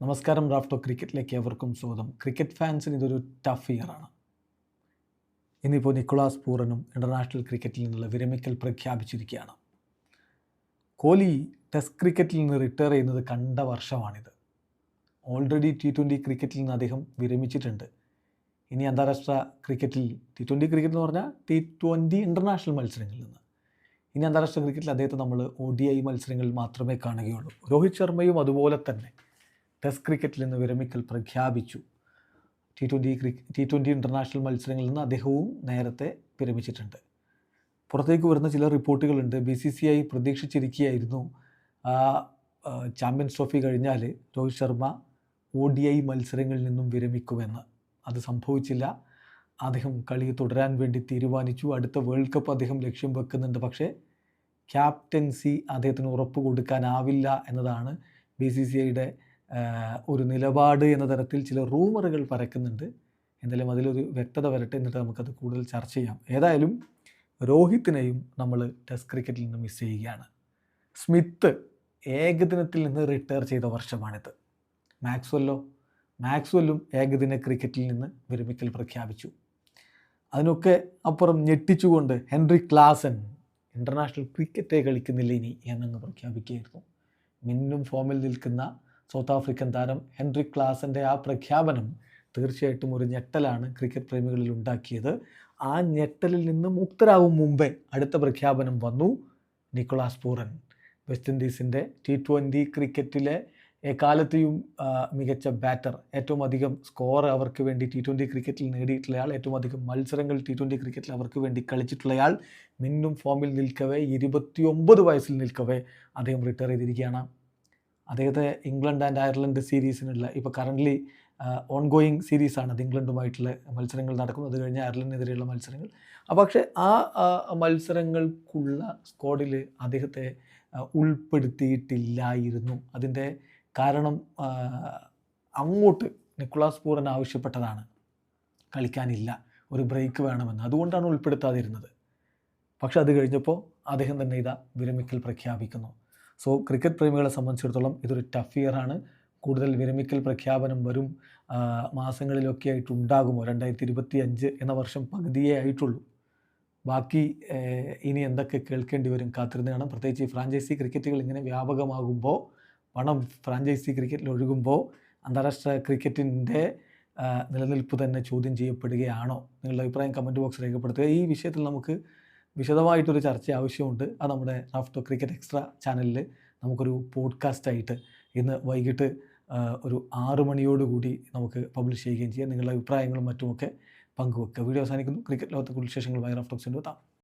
നമസ്കാരം റാഫ്റ്റോ ക്രിക്കറ്റിലേക്ക് എവർക്കും സ്വാഗതം. ക്രിക്കറ്റ് ഫാൻസിന് ഇതൊരു ടഫ് ഇയറാണ്. ഇന്നിപ്പോൾ നിക്കോളാസ് പൂറനും ഇന്റർനാഷണൽ ക്രിക്കറ്റിൽ നിന്നുള്ള വിരമിക്കൽ പ്രഖ്യാപിച്ചിരിക്കുകയാണ്. കോഹ്ലി ടെസ്റ്റ് ക്രിക്കറ്റിൽ നിന്ന് റിട്ടയർ ചെയ്യുന്നത് കണ്ട വർഷമാണിത്. ഓൾറെഡി ടി ട്വന്റി ക്രിക്കറ്റിൽ നിന്ന് അദ്ദേഹം വിരമിച്ചിട്ടുണ്ട്. ഇനി അന്താരാഷ്ട്ര ക്രിക്കറ്റിൽ ടി ട്വന്റി ക്രിക്കറ്റ് എന്ന് പറഞ്ഞാൽ ടി ട്വന്റി ഇന്റർനാഷണൽ മത്സരങ്ങളിൽ നിന്ന്. ഇനി അന്താരാഷ്ട്ര ക്രിക്കറ്റിൽ അദ്ദേഹത്തെ നമ്മൾ ഒ ഡി ഐ മത്സരങ്ങളിൽ മാത്രമേ കാണുകയുള്ളൂ. രോഹിത് ശർമ്മയും അതുപോലെ തന്നെ. ടെസ്റ്റ് ക്രിക്കറ്റിൽ നിന്ന് വിരമിക്കൽ പ്രഖ്യാപിച്ചു. ടി ട്വന്റി ക്രിക്ക് ടി ട്വന്റി ഇന്റർനാഷണൽ മത്സരങ്ങളിൽ നിന്ന് അദ്ദേഹവും നേരത്തെ വിരമിച്ചിട്ടുണ്ട്. പുറത്തേക്ക് വരുന്ന ചില റിപ്പോർട്ടുകളുണ്ട്. ബി സി സി ഐ പ്രതീക്ഷിച്ചിരിക്കുകയായിരുന്നു ചാമ്പ്യൻസ് ട്രോഫി കഴിഞ്ഞാൽ Rohit Sharma O D I മത്സരങ്ങളിൽ നിന്നും വിരമിക്കുമെന്ന്. അത് സംഭവിച്ചില്ല. അദ്ദേഹം കളി തുടരാൻ വേണ്ടി തീരുമാനിച്ചു. അടുത്ത വേൾഡ് കപ്പ് അദ്ദേഹം ലക്ഷ്യം വെക്കുന്നുണ്ട്. പക്ഷേ ക്യാപ്റ്റൻസി അദ്ദേഹത്തിന് ഉറപ്പ് കൊടുക്കാനാവില്ല എന്നതാണ് ബി സി സി ഐയുടെ ഒരു നിലപാട് എന്ന തരത്തിൽ ചില റൂമറുകൾ പരക്കുന്നുണ്ട്. എന്തായാലും അതിലൊരു വ്യക്തത വരട്ടെ എന്നിട്ട് നമുക്കത് കൂടുതൽ ചർച്ച ചെയ്യാം. ഏതായാലും രോഹിത്തിനെയും നമ്മൾ ടെസ്റ്റ് ക്രിക്കറ്റിൽ നിന്ന് മിസ് ചെയ്യുകയാണ്. സ്മിത്ത് ഏകദിനത്തിൽ നിന്ന് റിട്ടയർ ചെയ്ത വർഷമാണിത്. മാക്സ്വെല്ലോ മാക്സ്വെല്ലും ഏകദിന ക്രിക്കറ്റിൽ നിന്ന് വിരമിക്കൽ പ്രഖ്യാപിച്ചു. അതിനൊക്കെ അപ്പുറം ഞെട്ടിച്ചുകൊണ്ട് ഹെൻറി ക്ലാസൻ ഇന്റർനാഷണൽ ക്രിക്കറ്റേ കളിക്കുന്നില്ല ഇനി എന്നങ്ങ് പ്രഖ്യാപിക്കുകയായിരുന്നു. മിന്നും ഫോമിൽ നിൽക്കുന്ന സൗത്ത് ആഫ്രിക്കൻ താരം ഹെൻറി ക്ലാസിന്റെ ആ പ്രഖ്യാപനം തീർച്ചയായിട്ടും ഒരു ഞെട്ടലാണ് ക്രിക്കറ്റ് പ്രേമികളിൽ ഉണ്ടാക്കിയത്. ആ ഞെട്ടലിൽ നിന്ന് മുക്തരാകും മുമ്പേ അടുത്ത പ്രഖ്യാപനം വന്നു. നിക്കോളാസ് പൂറൻ വെസ്റ്റ് ഇൻഡീസിന്റെ ടി ട്വന്റി ക്രിക്കറ്റിലെ എക്കാലത്തെയും മികച്ച ബാറ്റർ. ഏറ്റവും അധികം സ്കോർ അവർക്ക് വേണ്ടി ടി ട്വന്റി ക്രിക്കറ്റിൽ നേടിയിട്ടുള്ളയാൾ ഏറ്റവും അധികം മത്സരങ്ങൾ ടി ട്വന്റി ക്രിക്കറ്റിൽ അവർക്ക് വേണ്ടി കളിച്ചിട്ടുള്ളയാൾ. മിന്നും ഫോമിൽ നിൽക്കവേ ഇരുപത്തിയൊമ്പത് വയസ്സിൽ നിൽക്കവേ അദ്ദേഹം റിട്ടയർ ചെയ്തിരിക്കുകയാണ്. അദ്ദേഹത്തെ ഇംഗ്ലണ്ട് ആൻഡ് അയർലൻഡ് സീരീസിനുള്ള ഇപ്പോൾ കറന്റ്ലി ഓൺ ഗോയിങ് സീരീസാണ് അത് ഇംഗ്ലണ്ടുമായിട്ടുള്ള മത്സരങ്ങൾ നടക്കുന്നത്. അത് കഴിഞ്ഞ് അയർലൻഡിനെതിരെയുള്ള മത്സരങ്ങൾ. പക്ഷേ ആ മത്സരങ്ങൾക്കുള്ള സ്ക്വാഡിൽ അദ്ദേഹത്തെ ഉൾപ്പെടുത്തിയിട്ടില്ലായിരുന്നു. അതിന്റെ കാരണം അങ്ങോട്ട് നിക്കുളാസ് പൂറൻ ആവശ്യപ്പെട്ടതാണ്. കളിക്കാനില്ല. ഒരു ബ്രേക്ക് വേണമെന്ന്. അതുകൊണ്ടാണ് ഉൾപ്പെടുത്താതിരുന്നത്. പക്ഷെ അത് കഴിഞ്ഞപ്പോൾ അദ്ദേഹം തന്നെ ഇതാ വിരമിക്കൽ പ്രഖ്യാപിക്കുന്നു. സോ ക്രിക്കറ്റ് പ്രേമികളെ സംബന്ധിച്ചിടത്തോളം ഇതൊരു ടഫ് ഇയർ ആണ്. കൂടുതൽ വിരമിക്കൽ പ്രഖ്യാപനം വരും. മാസങ്ങളിലൊക്കെ ആയിട്ട് ഉണ്ടാകുമോ രണ്ടായിരത്തി ഇരുപത്തി അഞ്ച് എന്ന വർഷം പകുതിയേ ആയിട്ടുള്ളൂ. ബാക്കി ഇനി എന്തൊക്കെ കേൾക്കേണ്ടി വരും കാത്തിരുന്ന് കാണാം. പ്രത്യേകിച്ച് ഫ്രാഞ്ചൈസി ക്രിക്കറ്റുകൾ ഇങ്ങനെ വ്യാപകമാകുമ്പോൾ പണം ഫ്രാഞ്ചൈസി ക്രിക്കറ്റിൽ ഒഴുകുമ്പോൾ അന്താരാഷ്ട്ര ക്രിക്കറ്റിന്റെ നിലനിൽപ്പ് തന്നെ ചോദ്യം ചെയ്യപ്പെടുകയാണോ? നിങ്ങളുടെ അഭിപ്രായം കമന്റ് ബോക്സ് രേഖപ്പെടുത്തുക. ഈ വിഷയത്തിൽ നമുക്ക് വിശദമായിട്ടൊരു ചർച്ച ആവശ്യമുണ്ട്. അത് നമ്മുടെ ആഫ്റ്റർ ക്രിക്കറ്റ് എക്സ്ട്രാ ചാനലിൽ നമുക്കൊരു പോഡ്കാസ്റ്റായിട്ട് ഇന്ന് വൈകിട്ട് ഒരു ആറ് മണിയോടുകൂടി നമുക്ക് പബ്ലിഷ് ചെയ്യുകയും ചെയ്യാം. നിങ്ങളുടെ അഭിപ്രായങ്ങളും മറ്റുമൊക്കെ പങ്കുവെക്കുക. വീഡിയോ അവസാനിക്കുന്നു. ക്രിക്കറ്റ് ലോകത്തെ കൂടുതൽ വിശേഷങ്ങളുമായി റാഫ്റ്റോക്സിന്റെ എത്താം